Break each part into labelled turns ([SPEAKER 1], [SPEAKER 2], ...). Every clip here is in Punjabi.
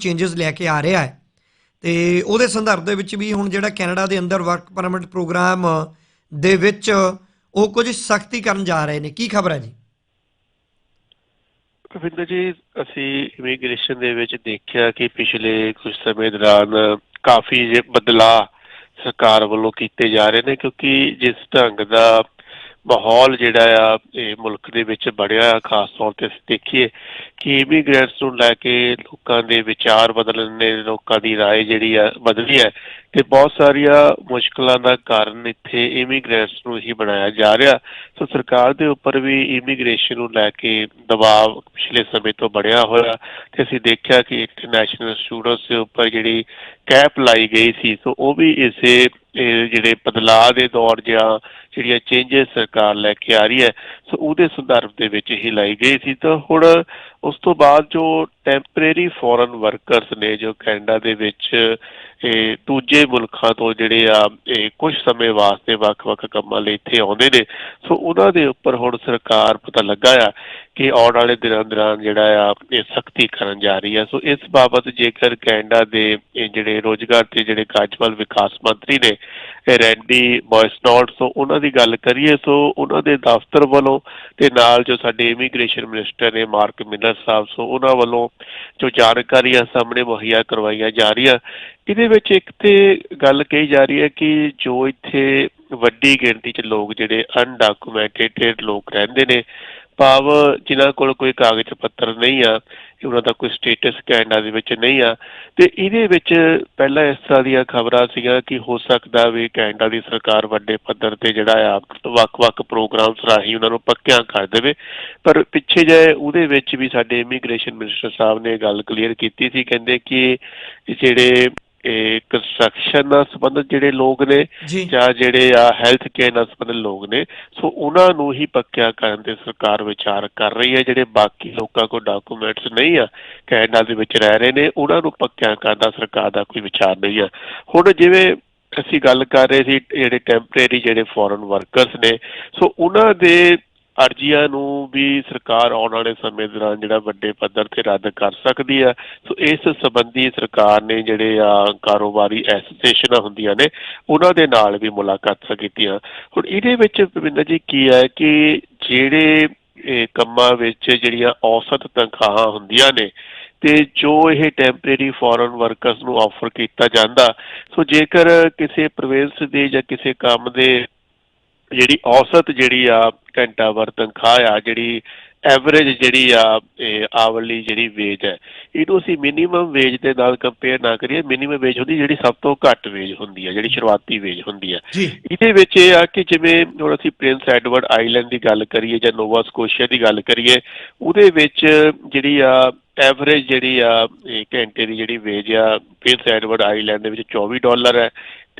[SPEAKER 1] ਚੇਂਜਸ ਲੈ ਕੇ ਆ ਰਿਹਾ ਹੈ। ਤੇ ਉਹਦੇ ਸੰਦਰਭ ਦੇ ਵਿੱਚ ਵੀ ਹੁਣ ਜਿਹੜਾ ਕੈਨੇਡਾ ਦੇ ਅੰਦਰ ਵਰਕ ਪਰਮਿਟ ਪ੍ਰੋਗਰਾਮ ਦੇ ਵਿੱਚ ਉਹ ਕੁਝ ਸਖਤੀ ਕਰਨ ਜਾ ਰਹੇ ਨੇ। ਕੀ ਖਬਰ ਹੈ ਜੀ?
[SPEAKER 2] ਰਵਿੰਦਰ ਜੀ, ਅਸੀਂ ਇਮੀਗ੍ਰੇਸ਼ਨ ਦੇ ਵਿੱਚ ਦੇਖਿਆ ਕਿ ਪਿਛਲੇ ਕੁਝ ਸਮੇਂ ਦੌਰਾਨ ਕਾਫੀ ਜੇ ਬਦਲਾਅ ਸਰਕਾਰ ਵੱਲੋਂ ਕੀਤੇ ਜਾ ਰਹੇ ਨੇ ਕਿਉਂਕਿ ਜਿਸ ਢੰਗ ਦਾ ਮਾਹੌਲ ਜਿਹੜਾ ਆ, ਇਹ ਮੁਲਕ ਦੇ ਵਿੱਚ ਬੜਿਆ ਖਾਸ ਤੌਰ ਤੇ ਅਸੀਂ ਦੇਖੀਏ ਕਿ ਇਮੀਗ੍ਰੈਂਟਸ ਨੂੰ ਲੈ ਕੇ ਲੋਕਾਂ ਦੇ ਵਿਚਾਰ ਬਦਲਣ ਨੇ, ਲੋਕਾਂ ਦੀ ਰਾਏ ਜਿਹੜੀ ਆ ਬਦਲੀ ਹੈ ਤੇ ਬਹੁਤ ਸਾਰੀਆਂ ਮੁਸ਼ਕਲਾਂ ਦਾ ਕਾਰਨ ਇੱਥੇ ਇਮੀਗ੍ਰੈਂਟਸ ਨੂੰ ਹੀ ਬਣਾਇਆ ਜਾ ਰਿਹਾ। ਸੋ ਸਰਕਾਰ ਦੇ ਉੱਪਰ ਵੀ ਇਮੀਗ੍ਰੇਸ਼ਨ ਨੂੰ ਲੈ ਕੇ ਦਬਾਅ ਪਿਛਲੇ ਸਮੇਂ ਤੋਂ ਬੜਿਆ ਹੋਇਆ। ਤੇ ਅਸੀਂ ਦੇਖਿਆ ਕਿ ਇੰਟਰਨੈਸ਼ਨਲ ਸਟੂਡੈਂਟਸ ਦੇ ਉੱਪਰ ਜਿਹੜੀ ਕੈਪ ਲਾਈ ਗਈ ਸੀ, ਸੋ ਉਹ ਵੀ ਇਸੇ ਜਿਹੜੇ ਬਦਲਾਅ ਦੇ ਦੌਰ ਜਾਂ ਜਿਹੜੀਆਂ ਚੇਂਜਸ ਸਰਕਾਰ ਲੈ ਕੇ ਆ ਰਹੀ ਹੈ, ਸੋ ਉਹਦੇ ਸੰਦਰਭ ਦੇ ਵਿੱਚ ਹੀ ਲਾਈ ਗਈ ਸੀ। ਤਾਂ ਹੁਣ ਉਸ ਤੋਂ ਬਾਅਦ ਜੋ ਟੈਂਪਰੇਰੀ ਫੋਰਨ ਵਰਕਰਸ ਨੇ ਜੋ ਕੈਨੇਡਾ ਦੇ ਵਿੱਚ, ਇਹ ਦੂਜੇ ਮੁਲਕਾਂ ਤੋਂ ਜਿਹੜੇ ਆ, ਇਹ ਕੁਝ ਸਮੇਂ ਵਾਸਤੇ ਵੱਖ-ਵੱਖ ਕੰਮਾਂ ਲਈ ਇੱਥੇ ਆਉਂਦੇ ਨੇ। ਸੋ ਉਹਨਾਂ ਦੇ ਉੱਪਰ ਹੁਣ ਸਰਕਾਰ ਪਤਾ ਲੱਗਾ ਆ ਕਿ ਆਉਣ ਵਾਲੇ ਦਿਨਾਂ ਦੌਰਾਨ ਜਿਹੜਾ ਆ, ਇਹ ਸਖਤੀ ਕਰਨ ਜਾ ਰਹੀ ਹੈ ਸੋ ਇਸ ਬਾਬਤ ਜੇਕਰ ਕੈਨੇਡਾ ਦੇ ਜਿਹੜੇ ਰੋਜ਼ਗਾਰ ਤੇ ਜਿਹੜੇ ਕਾਰਜਬਲ ਵਿਕਾਸ ਮੰਤਰੀ ਨੇ ਰੈਂਡੀ ਬੋਇਸਨੌਟ ਸੋ ਉਹਨਾਂ ਦੀ ਗੱਲ ਕਰੀਏ, ਸੋ ਉਹਨਾਂ ਦੇ ਦਫ਼ਤਰ ਵੱਲੋਂ ਤੇ ਨਾਲ ਜੋ ਸਾਡੇ ਇਮੀਗ੍ਰੇਸ਼ਨ ਮਿਨਿਸਟਰ ਨੇ ਮਾਰਕ ਮਿਲਰ ਸਾਹਿਬ, ਸੋ ਉਹਨਾਂ ਵੱਲੋਂ ਜੋ ਜਾਣਕਾਰੀਆਂ ਸਾਹਮਣੇ ਮੁਹੱਈਆ ਕਰਵਾਈਆਂ ਜਾ ਰਹੀਆਂ। ਇਹਦੇ ਵਿੱਚ ਇੱਕ ਤੇ ਗੱਲ ਕਹੀ ਜਾ ਰਹੀ ਹੈ ਕਿ ਜੋ ਇੱਥੇ ਵੱਡੀ ਗਿਣਤੀ 'ਚ ਲੋਕ ਜਿਹੜੇ ਅਨਡਾਕੂਮੈਂਟਡ ਲੋਕ ਰਹਿੰਦੇ ਨੇ ਭਾਵ ਜਿਨ੍ਹਾਂ ਕੋਲ ਕੋਈ ਕਾਗਜ਼ ਪੱਤਰ ਨਹੀਂ ਆ ਉਹਨਾਂ ਦਾ ਕੋਈ ਸਟੇਟਸ ਕੈਨੇਡਾ ਦੇ ਵਿੱਚ ਨਹੀਂ ਆ, ਤੇ ਇਹਦੇ ਵਿੱਚ ਪਹਿਲਾਂ ਇਸ ਤਰ੍ਹਾਂ ਦੀਆਂ ਖਬਰਾਂ ਸੀਗੀਆਂ ਕਿ ਹੋ ਸਕਦਾ ਵੀ ਕੈਨੇਡਾ ਦੀ ਸਰਕਾਰ ਵੱਡੇ ਪੱਧਰ ਤੇ ਜਿਹੜਾ ਆ, ਵੱਖ-ਵੱਖ ਪ੍ਰੋਗਰਾਮਸ ਰਾਹੀਂ ਉਹਨਾਂ ਨੂੰ ਪੱਕਿਆਂ ਕਰ ਦੇਵੇ। ਪਰ ਪਿੱਛੇ ਜੇ ਉਹਦੇ ਵਿੱਚ ਵੀ ਸਾਡੇ ਇਮੀਗ੍ਰੇਸ਼ਨ ਮਿਨਿਸਟਰ ਸਾਹਿਬ ਨੇ ਗੱਲ ਕਲੀਅਰ ਕੀਤੀ ਸੀ, ਕਹਿੰਦੇ ਕਿ ਜਿਹੜੇ ਇਹ ਕੰਸਟਰਕਸ਼ਨ ਨਾਲ ਸੰਬੰਧਿਤ ਜਿਹੜੇ ਲੋਕ ਨੇ
[SPEAKER 1] ਜੀ।
[SPEAKER 2] ਜਾਂ ਜਿਹੜੇ ਆ ਹੈਲਥ ਕੇਅਰ ਨਾਲ ਸੰਬੰਧਿਤ ਲੋਕ ਨੇ ਸੋ ਉਹਨਾਂ ਨੂੰ ਹੀ ਪੱਕਿਆ ਕਰਨ ਤੇ ਸਰਕਾਰ ਵਿਚਾਰ ਕਰ ਰਹੀ ਹੈ। ਜਿਹੜੇ ਬਾਕੀ ਲੋਕਾਂ ਕੋਲ ਡਾਕੂਮੈਂਟਸ ਨਹੀਂ ਆ ਕੈਨੇਡਾ ਦੇ ਵਿੱਚ ਰਹਿ ਰਹੇ ਨੇ ਉਹਨਾਂ ਨੂੰ ਪੱਕਿਆ ਕਰਨ ਦਾ ਸਰਕਾਰ ਦਾ ਕੋਈ ਵਿਚਾਰ ਨਹੀਂ ਆ। ਹੁਣ ਜਿਵੇਂ ਅਸੀਂ ਗੱਲ ਕਰ ਰਹੇ ਸੀ ਜਿਹੜੇ ਟੈਂਪਰੇਰੀ ਜਿਹੜੇ ਫੋਰਨ ਵਰਕਰਸ ਨੇ ਸੋ ਉਹਨਾਂ ਦੇ ਅਰਜ਼ੀਆਂ ਨੂੰ ਵੀ ਸਰਕਾਰ ਆਉਣ ਵਾਲੇ ਸਮੇਂ ਦੌਰਾਨ ਜਿਹੜਾ ਵੱਡੇ ਪੱਧਰ ਤੇ ਰੱਦ ਕਰ ਸਕਦੀ ਆ ਸੋ ਇਸ ਸੰਬੰਧੀ ਸਰਕਾਰ ਨੇ ਜਿਹੜੇ ਆ ਕਾਰੋਬਾਰੀ ਐਸੋਸੀਏਸ਼ਨਾਂ ਹੁੰਦੀਆਂ ਨੇ, ਉਹਨਾਂ ਦੇ ਨਾਲ ਵੀ ਮੁਲਾਕਾਤਾਂ ਕੀਤੀਆਂ। ਹੁਣ ਇਹਦੇ ਵਿੱਚ ਭਵਿੰਦਰ ਜੀ ਕੀ ਹੈ ਕਿ ਜਿਹੜੇ ਕੰਮਾਂ ਵਿੱਚ ਜਿਹੜੀਆਂ ਔਸਤ ਤਨਖਾਹਾਂ ਹੁੰਦੀਆਂ ਨੇ ਤੇ ਜੋ ਇਹ ਟੈਂਪਰੇਰੀ ਫੋਰਨ ਵਰਕਰਸ ਨੂੰ ਆਫਰ ਕੀਤਾ ਜਾਂਦਾ, ਸੋ ਜੇਕਰ ਕਿਸੇ ਪ੍ਰੋਵਿੰਸ ਦੇ ਜਾਂ ਕਿਸੇ ਕੰਮ ਦੇ ਜਿਹੜੀ ਔਸਤ ਜਿਹੜੀ ਆ ਘੰਟਾ ਵਰ ਤਨਖਾਹ ਆ ਜਿਹੜੀ ਐਵਰੇਜ ਜਿਹੜੀ ਆ ਆਵਰਲੀ ਜਿਹੜੀ ਵੇਜ ਹੈ ਇਹਨੂੰ ਅਸੀਂ ਮਿਨੀਮਮ ਵੇਜ ਦੇ ਨਾਲ ਕੰਪੇਅਰ ਨਾ ਕਰੀਏ ਮਿਨੀਮਮ ਵੇਜ ਹੁੰਦੀ ਜਿਹੜੀ ਸਭ ਤੋਂ ਘੱਟ ਵੇਜ ਹੁੰਦੀ ਹੈ ਜਿਹੜੀ ਸ਼ੁਰੂਆਤੀ ਵੇਜ ਹੁੰਦੀ ਹੈ
[SPEAKER 1] ਜੀ।
[SPEAKER 2] ਇਹਦੇ ਵਿੱਚ ਇਹ ਆ ਕਿ ਜਿਵੇਂ ਹੁਣ ਅਸੀਂ ਪ੍ਰਿੰਸ ਐਡਵਰਡ ਆਈਲੈਂਡ ਦੀ ਗੱਲ ਕਰੀਏ ਜਾਂ ਨੋਵਾ ਸਕੋਸ਼ੀਆ ਦੀ ਗੱਲ ਕਰੀਏ ਉਹਦੇ ਵਿੱਚ ਜਿਹੜੀ ਆ ਐਵਰੇਜ ਜਿਹੜੀ ਆ ਘੰਟੇ ਦੀ ਜਿਹੜੀ ਵੇਜ ਆ ਪ੍ਰਿੰਸ ਐਡਵਰਡ ਆਈਲੈਂਡ ਦੇ ਵਿੱਚ 24 ਡਾਲਰ ਹੈ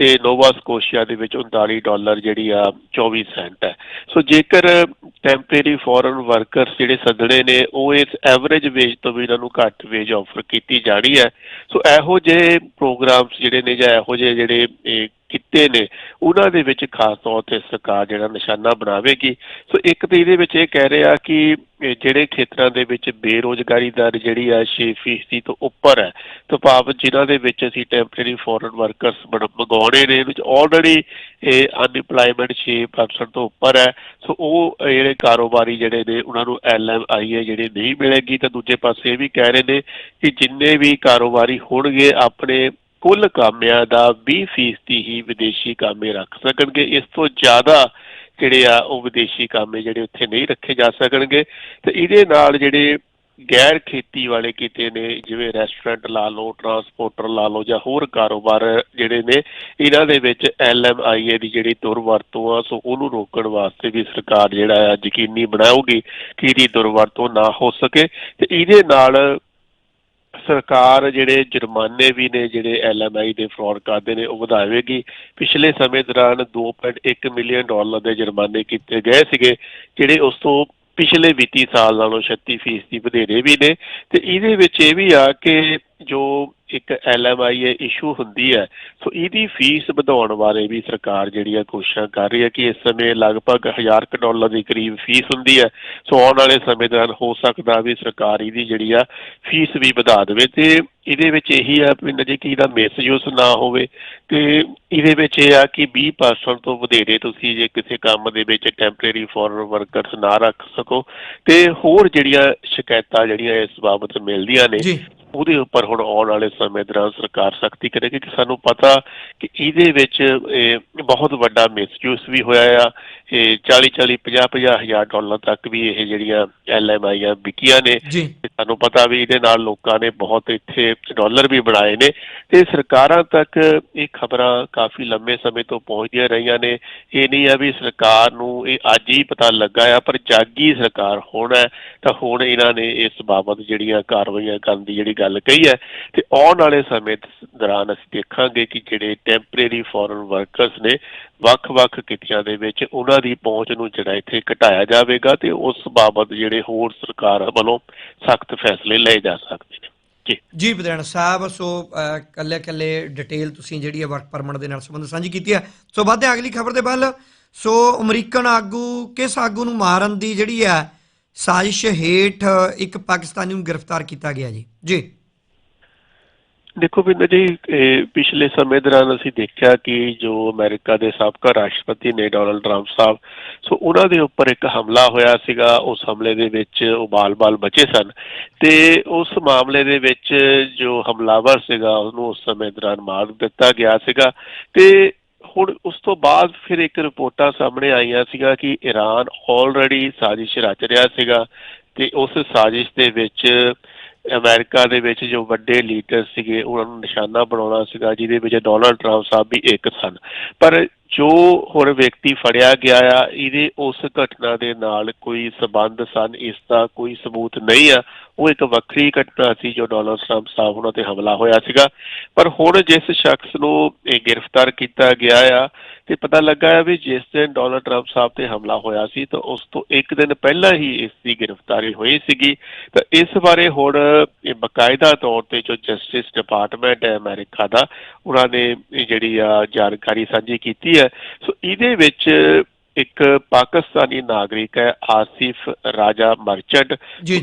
[SPEAKER 2] ਤੇ ਨੋਵਾ ਸਕੋਸ਼ੀਆ ਦੇ ਵਿੱਚ 39 ਡਾਲਰ ਜਿਹੜੀ ਆ 24 ਸੈਂਟ ਹੈ। ਸੋ ਜੇਕਰ ਟੈਂਪਰੇਰੀ ਫੋਰਨ ਵਰਕਰਸ ਜਿਹੜੇ ਸੱਦਣੇ ਨੇ, ਉਹ ਇਸ ਐਵਰੇਜ ਵੇਜ ਤੋਂ ਵੀ ਇਹਨਾਂ ਨੂੰ ਘੱਟ ਵੇਜ ਆਫਰ ਕੀਤੀ ਜਾਣੀ ਹੈ। ਸੋ ਇਹੋ ਜਿਹੇ ਪ੍ਰੋਗਰਾਮਸ ਜਿਹੜੇ ਨੇ ਜਾਂ ਇਹੋ ਜਿਹੇ ਜਿਹੜੇ ਕਿੱਤੇ ਨੇ, ਉਹਨਾਂ ਦੇ ਵਿੱਚ ਖਾਸ ਤੌਰ ਤੇ ਸਰਕਾਰ ਜਿਹੜਾ ਨਿਸ਼ਾਨਾ ਬਣਾਵੇਗੀ। ਸੋ ਇੱਕ ਤੇ ਇਹਦੇ ਵਿੱਚ ਇਹ ਕਹਿ ਰਿਹਾ ਕਿ ਜਿਹੜੇ ਖੇਤਰਾਂ ਦੇ ਵਿੱਚ ਬੇਰੋਜ਼ਗਾਰੀ ਦਰ ਜਿਹੜੀ ਆ 6% ਤੋਂ ਉੱਪਰ ਹੈ, ਤਾਂ ਭਾਵ ਜਿਨ੍ਹਾਂ ਦੇ ਵਿੱਚ ਅਸੀਂ ਟੈਂਪਰੇਰੀ ਫੋਰਨ ਵਰਕਰਸ ਮੰਗਾਉਣੇ ਨੇ, ਵਿੱਚ ਆਲਰੇਡੀ ਇਹ ਅਨਇੰਪਲੋਇਮੈਂਟ 6% ਤੋਂ ਉੱਪਰ ਹੈ। ਸੋ ਉਹ ਜਿਹੜੇ ਕਾਰੋਬਾਰੀ ਜਿਹੜੇ ਨੇ, ਉਹਨਾਂ ਨੂੰ ਐਲਐਮਆਈਏ ਜਿਹੜੇ ਨਹੀਂ ਮਿਲੇਗੀ। ਤਾਂ ਦੂਜੇ ਪਾਸੇ ਇਹ ਵੀ ਕਹਿ ਰਹੇ ਨੇ ਕਿ ਜਿੰਨੇ ਵੀ ਕਾਰੋਬਾਰੀ ਹੋਣਗੇ, ਆਪਣੇ ਕੁੱਲ ਕਾਮਿਆਂ ਦਾ 20% ਹੀ ਵਿਦੇਸ਼ੀ ਕਾਮੇ ਰੱਖ ਸਕਣਗੇ। ਇਸ ਤੋਂ ਜ਼ਿਆਦਾ ਜਿਹੜੇ ਆ, ਉਹ ਵਿਦੇਸ਼ੀ ਕਾਮੇ ਜਿਹੜੇ ਉੱਥੇ ਨਹੀਂ ਰੱਖੇ ਜਾ ਸਕਣਗੇ। ਤੇ ਇਹਦੇ ਨਾਲ ਜਿਹੜੇ ਗੈਰ ਖੇਤੀ ਵਾਲੇ ਕਿਤੇ ਨੇ, ਜਿਵੇਂ ਰੈਸਟੋਰੈਂਟ ਲਾ ਲਓ ਟਰਾਂਸਪੋਰਟਰ ਲਾ ਲਓ ਜਾਂ ਹੋਰ ਕਾਰੋਬਾਰ ਜਿਹੜੇ ਨੇ, ਇਹਨਾਂ ਦੇ ਵਿੱਚ ਐਲਐਮਆਈਏ ਦੀ ਜਿਹੜੀ ਦੁਰਵਰਤੋਂ ਆ, ਸੋ ਉਹਨੂੰ ਰੋਕਣ ਵਾਸਤੇ ਵੀ ਸਰਕਾਰ ਜਿਹੜਾ ਆ ਯਕੀਨੀ ਬਣਾਉਗੀ ਕਿ ਇਹਦੀ ਦੁਰਵਰਤੋਂ ਨਾ ਹੋ ਸਕੇ। ਤੇ ਇਹਦੇ ਨਾਲ ਸਰਕਾਰ ਜਿਹੜੇ ਜੁਰਮਾਨੇ ਵੀ ਨੇ, ਜਿਹੜੇ ਐਲਐਮਆਈ ਦੇ ਫਰਾਡ ਕਰਦੇ ਨੇ, ਉਹ ਵਧਾਵੇਗੀ। ਪਿਛਲੇ ਸਮੇਂ ਦੌਰਾਨ 2.1 ਮਿਲੀਅਨ ਡਾਲਰ ਦੇ ਜੁਰਮਾਨੇ ਕੀਤੇ ਗਏ ਸੀਗੇ, ਜਿਹੜੇ ਉਸ ਤੋਂ ਪਿਛਲੇ ਵਿੱਤੀ ਸਾਲ ਨਾਲੋਂ 36% ਵਧੇਰੇ ਵੀ ਨੇ। ਤੇ ਇਹਦੇ ਵਿੱਚ ਇਹ ਵੀ ਆ ਕਿ ਜੋ ਇੱਕ ਐਲਐਮਆਈ ਇਸ਼ੂ ਹੁੰਦੀ ਹੈ ਸੋ ਇਹਦੀ ਫੀਸ ਵਧਾਉਣ ਬਾਰੇ ਵੀ ਸਰਕਾਰ ਜਿਹੜੀ ਆ ਕੋਸ਼ਿਸ਼ਾਂ ਕਰ ਰਹੀ ਹੈ ਕਿ ਇਸ ਸਮੇਂ ਲਗਭਗ 1000 ਕੁ ਡਾਲਰ ਦੇ ਕਰੀਬ ਫੀਸ ਹੁੰਦੀ ਹੈ ਸੋ ਆਉਣ ਵਾਲੇ ਸਮੇਂ ਦੌਰਾਨ ਹੋ ਸਕਦਾ ਵੀ ਸਰਕਾਰ ਇਹਦੀ ਜਿਹੜੀ ਆ ਫੀਸ ਵੀ ਵਧਾ ਦੇਵੇ ਤੇ ਇਹਦੇ ਵਿੱਚ ਇਹੀ ਆ ਵੀ ਜੇ ਕਿ ਇਹਦਾ ਮਿਸਯੂਜ਼ ਨਾ ਹੋਵੇ ਤੇ ਇਹਦੇ ਵਿੱਚ ਇਹ ਆ ਕਿ 20% ਤੋਂ ਵਧੇਰੇ ਤੁਸੀਂ ਜੇ ਕਿਸੇ ਕੰਮ ਦੇ ਵਿੱਚ ਟੈਂਪਰੇਰੀ ਫੋਰਨ ਵਰਕਰਸ ਨਾ ਰੱਖ ਸਕੋ ਤੇ ਹੋਰ ਜਿਹੜੀਆਂ ਸ਼ਿਕਾਇਤਾਂ ਜਿਹੜੀਆਂ ਇਸ ਬਾਬਤ ਮਿਲਦੀਆਂ ਨੇ ਉਹਦੇ ਉੱਪਰ ਹੁਣ ਆਉਣ ਵਾਲੇ ਸਮੇਂ ਦੌਰਾਨ ਸਰਕਾਰ ਸਖਤੀ ਕਰੇਗੀ ਕਿ ਸਾਨੂੰ ਪਤਾ ਕਿ ਇਹਦੇ ਵਿੱਚ ਇਹ ਬਹੁਤ ਵੱਡਾ ਮਿਸਯੂਸ ਵੀ ਹੋਇਆ ਆ ਇਹ 40 40 50 50 ਹਜ਼ਾਰ ਡਾਲਰ ਤੱਕ ਵੀ ਇਹ ਜਿਹੜੀਆਂ ਐਲਐਮਆਈਆਂ ਵਿਕੀਆਂ ਨੇ। ਤੇ ਸਾਨੂੰ ਪਤਾ ਵੀ ਇਹਦੇ ਨਾਲ ਲੋਕਾਂ ਨੇ ਬਹੁਤ ਇੱਥੇ ਡਾਲਰ ਵੀ ਬਣਾਏ ਨੇ। ਤੇ ਸਰਕਾਰਾਂ ਤੱਕ ਇਹ ਖਬਰਾਂ ਕਾਫੀ ਲੰਮੇ ਸਮੇਂ ਤੋਂ ਪਹੁੰਚਦੀਆਂ ਰਹੀਆਂ ਨੇ। ਇਹ ਨਹੀਂ ਆ ਵੀ ਸਰਕਾਰ ਨੂੰ ਇਹ ਅੱਜ ਹੀ ਪਤਾ ਲੱਗਾ ਆ ਪਰ ਜਾਗੀ ਸਰਕਾਰ ਹੁਣ ਹੈ। ਤਾਂ ਹੁਣ ਇਹਨਾਂ ਨੇ ਇਸ ਬਾਬਤ ਜਿਹੜੀਆਂ ਕਾਰਵਾਈਆਂ ਕਰਨ ਦੀ ਜਿਹੜੀ ਗੱਲ ਕਹੀ ਹੈ ਤੇ ਆਉਣ ਵਾਲੇ ਸਮੇਂ ਦੌਰਾਨ ਅਸੀਂ ਦੇਖਾਂਗੇ ਕਿ ਜਿਹੜੇ ਟੈਂਪਰੇਰੀ ਫੋਰਨ ਵਰਕਰਸ ਨੇ ਵੱਖ-ਵੱਖ ਕਿੱਤਿਆਂ ਦੇ ਵਿੱਚ ਉਹਨਾਂ ਦੀ ਪਹੁੰਚ ਨੂੰ ਜਿਹੜਾ ਇੱਥੇ ਘਟਾਇਆ ਜਾਵੇਗਾ ਤੇ ਉਸ ਬਾਬਤ ਜਿਹੜੇ ਹੋਰ ਸਰਕਾਰ ਵੱਲੋਂ ਸਖਤ ਫੈਸਲੇ ਲਏ ਜਾ ਸਕਦੇ ਨੇ। ਜੀ।
[SPEAKER 1] ਜੀ ਵਿਧਾਨ ਸਾਹਿਬ ਸੋ ਅਹ, ਕੱਲੇ ਕੱਲੇ ਡਿਟੇਲ ਤੁਸੀਂ ਜਿਹੜੀ ਹੈ ਵਰਕ ਪਰਮਿਟ ਦੇ ਨਾਲ ਸੰਬੰਧ ਸਾਂਝੀ ਕੀਤੀ ਹੈ ਸੋ ਵੱਧਦੇ ਅਗਲੀ ਖਬਰ ਦੇ ਵੱਲ। ਸੋ ਅਮਰੀਕਨ ਆਗੂ ਕਿਸ ਆਗੂ ਨੂੰ ਮਾਰਨ ਦੀ ਜਿਹੜੀ ਹੈ ਸਾਜ਼ਿਸ਼ ਹੇਠ ਇੱਕ ਪਾਕਿਸਤਾਨੀ ਨੂੰ ਗ੍ਰਿਫਤਾਰ ਕੀਤਾ ਗਿਆ ਜੀ? ਜੀ।
[SPEAKER 2] ਦੇਖੋ ਬਿੰਦਰ ਜੀ ਪਿਛਲੇ ਸਮੇਂ ਦੌਰਾਨ ਅਸੀਂ ਦੇਖਿਆ ਕਿ ਜੋ ਅਮਰੀਕਾ ਦੇ ਸਾਬਕਾ ਰਾਸ਼ਟਰਪਤੀ ਨੇ ਡੋਨਲਡ ਟਰੰਪ ਸਾਹਿਬ, ਸੋ ਉਹਨਾਂ ਦੇ ਉੱਪਰ ਇੱਕ ਹਮਲਾ ਹੋਇਆ ਸੀਗਾ। ਉਸ ਹਮਲੇ ਦੇ ਵਿੱਚ ਉਹ ਬਾਲ-ਬਾਲ ਬਚੇ ਸਨ ਤੇ ਉਸ ਮਾਮਲੇ ਦੇ ਵਿੱਚ ਜੋ ਹਮਲਾਵਰ ਸੀਗਾ, ਉਹਨੂੰ ਉਸ ਸਮੇਂ ਦੌਰਾਨ ਮਾਰ ਦਿੱਤਾ ਗਿਆ ਸੀਗਾ ਤੇ ਹੁਣ ਉਸ ਤੋਂ ਬਾਅਦ ਫਿਰ ਇੱਕ ਰਿਪੋਰਟਾਂ ਸਾਹਮਣੇ ਆਈਆਂ ਸੀਗਾ ਕਿ ਈਰਾਨ ਆਲਰੇਡੀ ਸਾਜ਼ਿਸ਼ ਰਚ ਰਿਹਾ ਸੀਗਾ ਤੇ ਉਸ ਸਾਜ਼ਿਸ਼ ਦੇ ਵਿੱਚ ਅਮਰੀਕਾ ਦੇ ਵਿੱਚ ਜੋ ਵੱਡੇ ਲੀਡਰ ਸੀਗੇ, ਉਹਨਾਂ ਨੂੰ ਨਿਸ਼ਾਨਾ ਬਣਾਉਣਾ ਸੀਗਾ, ਜਿਹਦੇ ਵਿੱਚ ਡੋਨਲਡ ਟਰੰਪ ਸਾਹਿਬ ਵੀ ਇੱਕ ਸਨ। ਪਰ ਜੋ ਹੁਣ ਵਿਅਕਤੀ ਫੜਿਆ ਗਿਆ ਆ, ਇਹਦੇ ਉਸ ਘਟਨਾ ਦੇ ਨਾਲ ਕੋਈ ਸਬੰਧ ਸਨ? ਇਸ ਦਾ ਕੋਈ ਸਬੂਤ ਨਹੀਂ ਆ। ਉਹ ਇੱਕ ਵੱਖਰੀ ਘਟਨਾ ਸੀ ਜੋ ਡੋਨਲਡ ਟਰੰਪ ਸਾਹਿਬ ਉਹਨਾਂ ਤੇ ਹਮਲਾ ਹੋਇਆ ਸੀਗਾ। ਪਰ ਹੁਣ ਜਿਸ ਸ਼ਖਸ ਨੂੰ ਇਹ ਗ੍ਰਿਫਤਾਰ ਕੀਤਾ ਗਿਆ ਆ ਤੇ ਪਤਾ ਲੱਗਾ ਹੈ ਵੀ ਜਿਸ ਦਿਨ ਡੋਨਲਡ ਟਰੰਪ ਸਾਹਿਬ ਤੇ ਹਮਲਾ ਹੋਇਆ ਸੀ ਤਾਂ ਉਸ ਤੋਂ ਇੱਕ ਦਿਨ ਪਹਿਲਾਂ ਹੀ ਇਸ ਦੀ ਗ੍ਰਿਫਤਾਰੀ ਹੋਈ ਸੀਗੀ। ਤਾਂ ਇਸ ਬਾਰੇ ਹੁਣ ਇਹ ਬਕਾਇਦਾ ਤੌਰ ਤੇ ਜੋ ਜਸਟਿਸ ਡਿਪਾਰਟਮੈਂਟ ਹੈ ਅਮਰੀਕਾ ਦਾ, ਉਹਨਾਂ ਨੇ ਜਿਹੜੀ ਆ ਜਾਣਕਾਰੀ ਸਾਂਝੀ ਕੀਤੀ ਹੈ। ਸੋ ਇਹਦੇ ਵਿੱਚ ਇੱਕ ਪਾਕਿਸਤਾਨੀ ਨਾਗਰਿਕ ਹੈ ਆਸਿਫ ਰਾਜਾ ਮਰਚੈਂਟ।